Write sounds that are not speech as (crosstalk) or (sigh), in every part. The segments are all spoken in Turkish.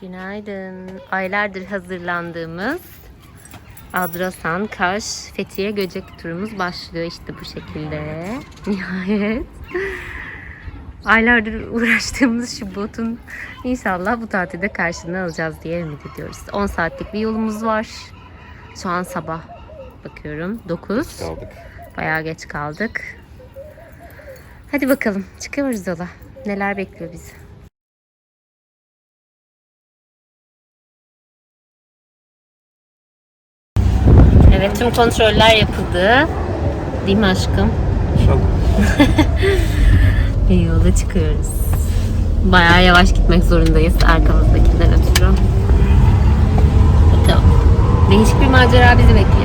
Günaydın. Aylardır hazırlandığımız Adrasan, Kaş, Fethiye Göcek turumuz başlıyor işte bu şekilde. (laughs) Nihayet. Aylardır uğraştığımız şu botun inşallah bu tatilde karşılığını alacağız diye ümit ediyoruz. 10 saatlik bir yolumuz var. Şu an sabah bakıyorum 9. Kaldık. Bayağı geç kaldık. Hadi bakalım çıkıyoruz yola. Neler bekliyor bizi? Evet tüm kontroller yapıldı. Değil mi aşkım? İnşallah. (laughs) Ve yola çıkıyoruz. Bayağı yavaş gitmek zorundayız arkamızdakinden ötürü. Bakalım. Değişik bir macera bizi bekliyor.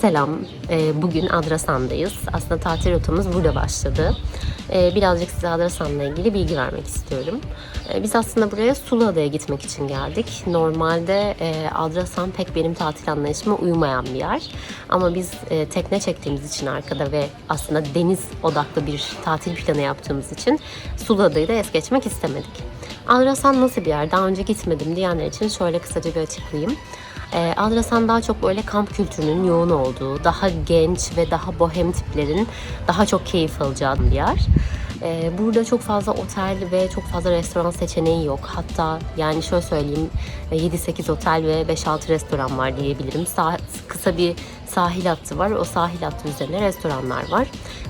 Selam. Ee, Bugün Adrasan'dayız. Aslında tatil rotamız burada başladı. Ee, Birazcık size Adrasan'la ilgili bilgi vermek istiyorum. Ee, Biz aslında buraya Suluada'ya gitmek için geldik. Normalde e, Adrasan pek benim tatil anlayışıma uymayan bir yer. Ama biz e, tekne çektiğimiz için arkada ve aslında deniz odaklı bir tatil planı yaptığımız için Suluada'yı da es geçmek istemedik. Adrasan nasıl bir yer? Daha önce gitmedim diyenler için şöyle kısaca bir açıklayayım. E, Adrasan daha çok böyle kamp kültürünün yoğun olduğu, daha genç ve daha bohem tiplerin daha çok keyif alacağı bir yer. E, burada çok fazla otel ve çok fazla restoran seçeneği yok. Hatta yani şöyle söyleyeyim e, 7-8 otel ve 5-6 restoran var diyebilirim. Sah- kısa bir sahil hattı var. O sahil hattı üzerine restoranlar var.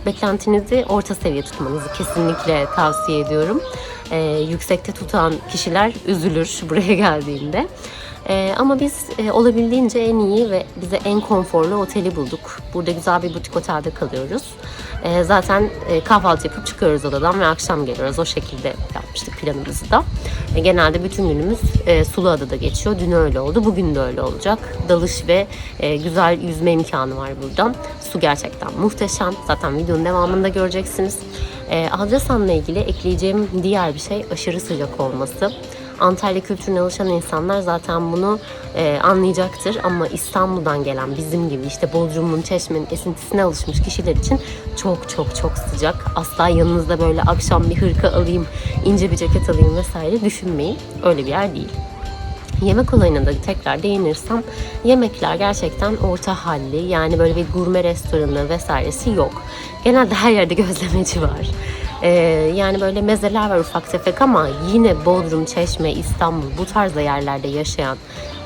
Beklentinizi orta seviye tutmanızı kesinlikle tavsiye ediyorum. E, yüksekte tutan kişiler üzülür (laughs) buraya geldiğinde. Ee, ama biz e, olabildiğince en iyi ve bize en konforlu oteli bulduk. Burada güzel bir butik otelde kalıyoruz. Ee, zaten e, kahvaltı yapıp çıkıyoruz odadan ve akşam geliyoruz. O şekilde yapmıştık planımızı da. E, genelde bütün günümüz e, Suluada'da geçiyor. Dün öyle oldu, bugün de öyle olacak. Dalış ve e, güzel yüzme imkanı var burada. Su gerçekten muhteşem. Zaten videonun devamında göreceksiniz. E, Adrasan'la ilgili ekleyeceğim diğer bir şey aşırı sıcak olması. Antalya kültürüne alışan insanlar zaten bunu e, anlayacaktır ama İstanbul'dan gelen bizim gibi işte Bodrum'un, Çeşme'nin esintisine alışmış kişiler için çok çok çok sıcak. Asla yanınızda böyle akşam bir hırka alayım, ince bir ceket alayım vesaire düşünmeyin. Öyle bir yer değil. Yemek olayına da tekrar değinirsem yemekler gerçekten orta halli yani böyle bir gurme restoranı vesairesi yok. Genelde her yerde (laughs) gözlemeci var. Ee, yani böyle mezeler var ufak tefek ama yine Bodrum, Çeşme, İstanbul bu tarzda yerlerde yaşayan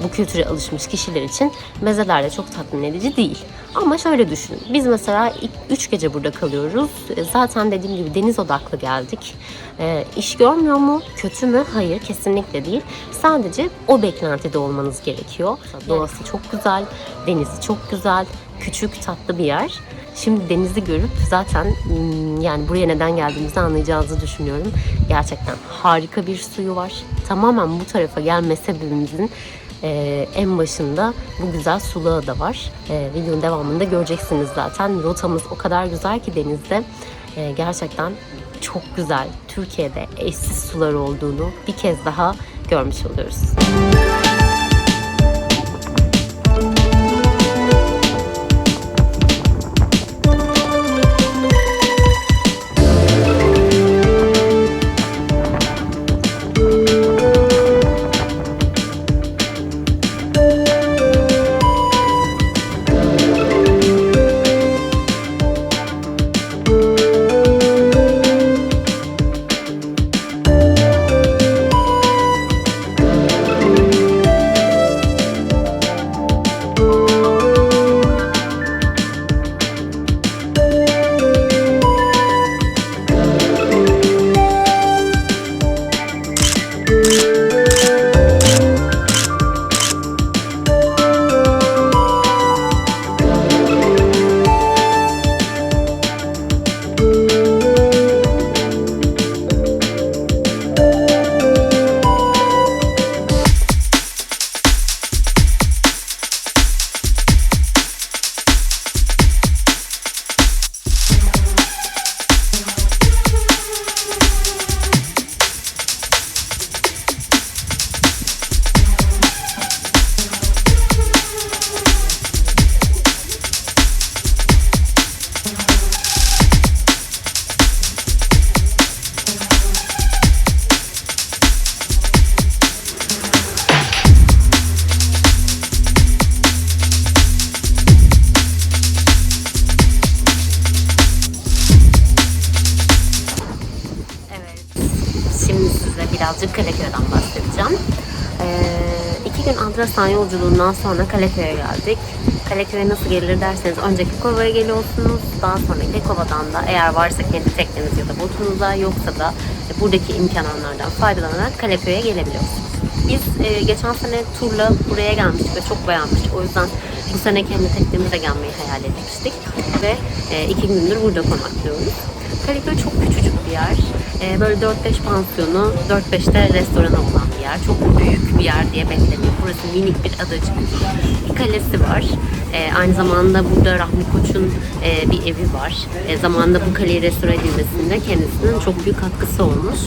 bu kültüre alışmış kişiler için mezeler de çok tatmin edici değil. Ama şöyle düşünün. Biz mesela 3 gece burada kalıyoruz. E, zaten dediğim gibi deniz odaklı geldik. E, iş görmüyor mu? Kötü mü? Hayır kesinlikle değil. Sadece o beklentide olmanız gerekiyor. Doğası çok güzel, denizi çok güzel, küçük tatlı bir yer. Şimdi denizi görüp zaten hmm, yani buraya neden geldiğimizi anlayacağınızı düşünüyorum. Gerçekten harika bir suyu var. Tamamen bu tarafa gelme sebebimizin e, en başında bu güzel sulu da var. E, videonun devamında göreceksiniz zaten. Rotamız o kadar güzel ki denizde. E, gerçekten çok güzel. Türkiye'de eşsiz sular olduğunu bir kez daha görmüş oluyoruz. birazcık Adrasan yolculuğundan sonra Kaleköy'e geldik. Kaleköy'e nasıl gelir derseniz önce Kekova'ya geliyorsunuz. Daha sonra Kekova'dan da eğer varsa kendi tekneniz ya da botunuza yoksa da buradaki imkanlardan faydalanarak Kaleköy'e gelebiliyorsunuz. Biz e, geçen sene turla buraya gelmiştik ve çok beğenmiştik. O yüzden bu sene kendi teknemizle gelmeyi hayal etmiştik. Ve e, iki gündür burada konaklıyoruz. Karaköy çok küçücük bir yer. Ee, böyle 4-5 pansiyonu, 4-5'te restoranı olan bir yer. Çok büyük bir yer diye bekleniyor. Burası minik bir adacık. Bir kalesi var. Ee, aynı zamanda burada Rahmi Koç'un e, bir evi var. E, zamanında bu kaleyi restore edilmesinde kendisinin çok büyük katkısı olmuş.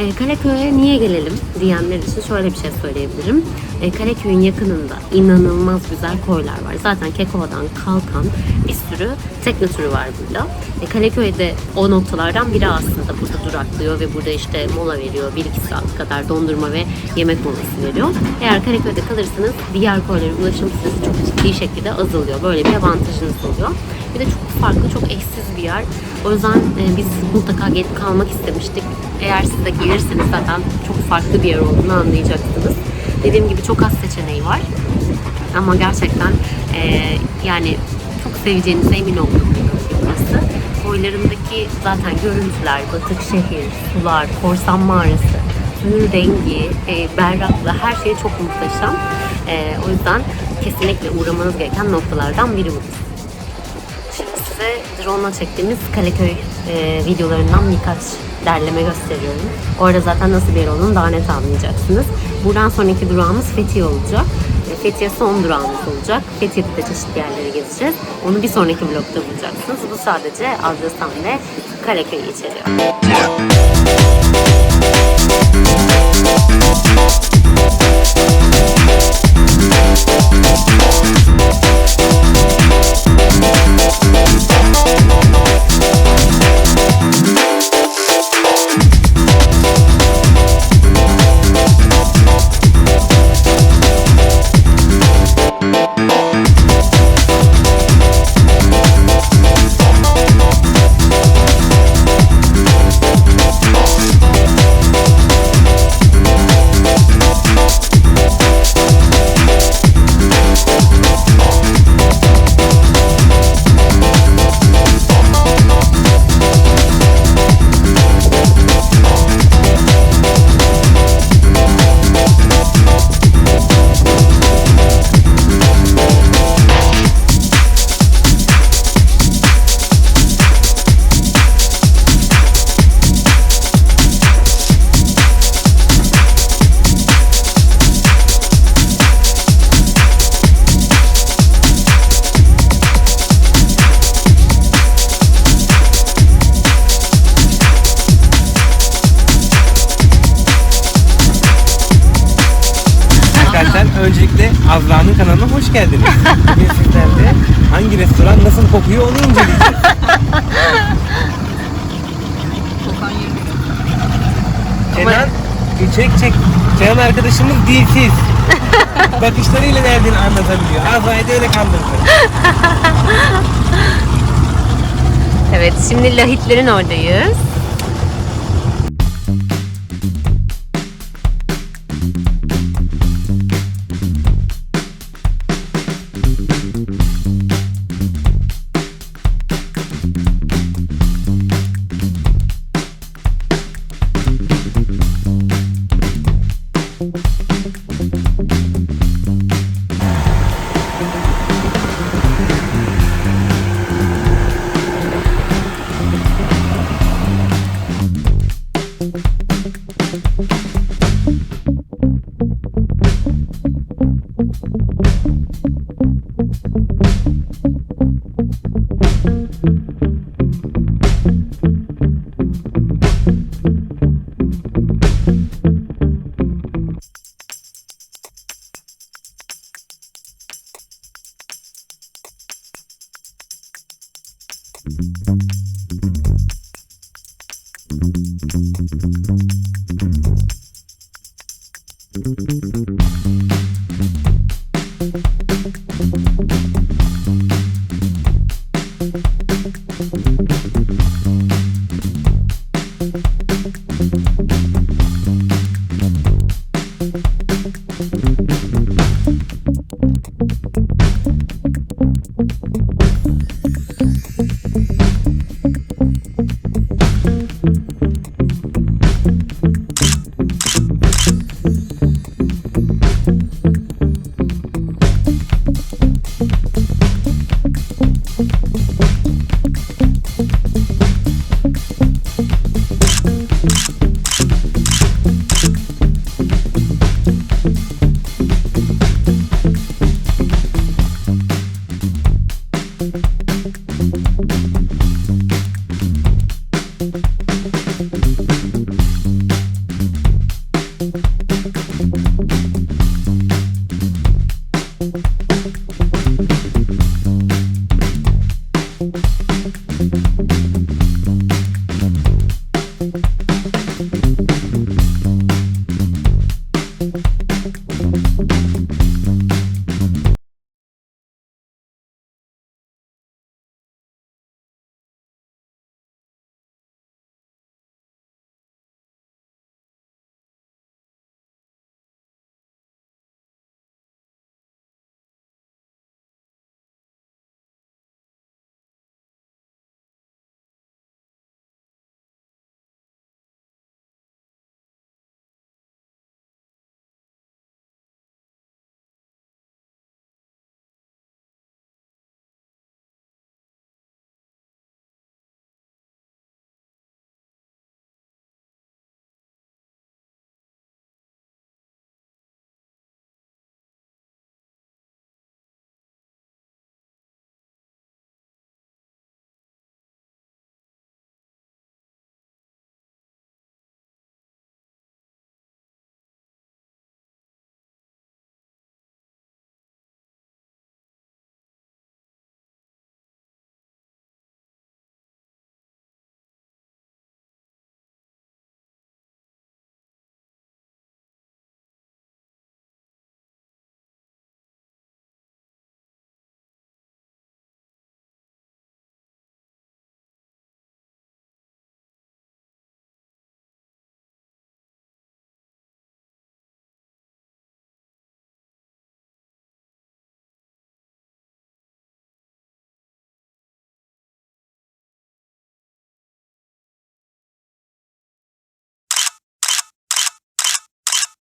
E, Kaleköy'e niye gelelim diyenler için şöyle bir şey söyleyebilirim. E, Kaleköy'ün yakınında inanılmaz güzel koylar var. Zaten Kekova'dan kalkan bir sürü tekne turu var burada. E, Kaleköy'de o noktalardan biri aslında burada duraklıyor ve burada işte mola veriyor. 1-2 saat kadar dondurma ve yemek molası veriyor. Eğer Kaleköy'de kalırsanız diğer koylara ulaşım süresi çok ciddi şekilde azalıyor. Böyle bir avantajınız oluyor. Bir de çok farklı, çok eşsiz bir yer. O yüzden e, biz mutlaka gelip kalmak istemiştik. Eğer siz de gelirseniz zaten çok farklı bir yer olduğunu anlayacaksınız. Dediğim gibi çok az seçeneği var. Ama gerçekten e, yani çok seveceğinize emin olduğum bir burası. Koylarındaki zaten görüntüler, batık şehir, sular, korsan mağarası, suyun rengi, e, berraklığı her şey çok muhteşem. E, o yüzden kesinlikle uğramanız gereken noktalardan biri bu size drone çektiğimiz Kaleköy e, videolarından birkaç derleme gösteriyorum. Orada zaten nasıl bir yer olduğunu daha net anlayacaksınız. Buradan sonraki durağımız Fethiye olacak. Fethiye son durağımız olacak. Fethiye'de de çeşitli yerleri gezeceğiz. Onu bir sonraki vlogda bulacaksınız. Bu sadece Adrasan ve Kaleköy'ü içeriyor. Geldiniz. Bugün sizlerle hangi restoran nasıl kokuyor onu inceleyeceğiz. Kokan. Kenan, çek çek. Kenan arkadaşımız dilsiz. Bakışlarıyla derdini anlatabiliyor. Azra'yı öyle kandırdı. Evet şimdi lahitlerin oradayız.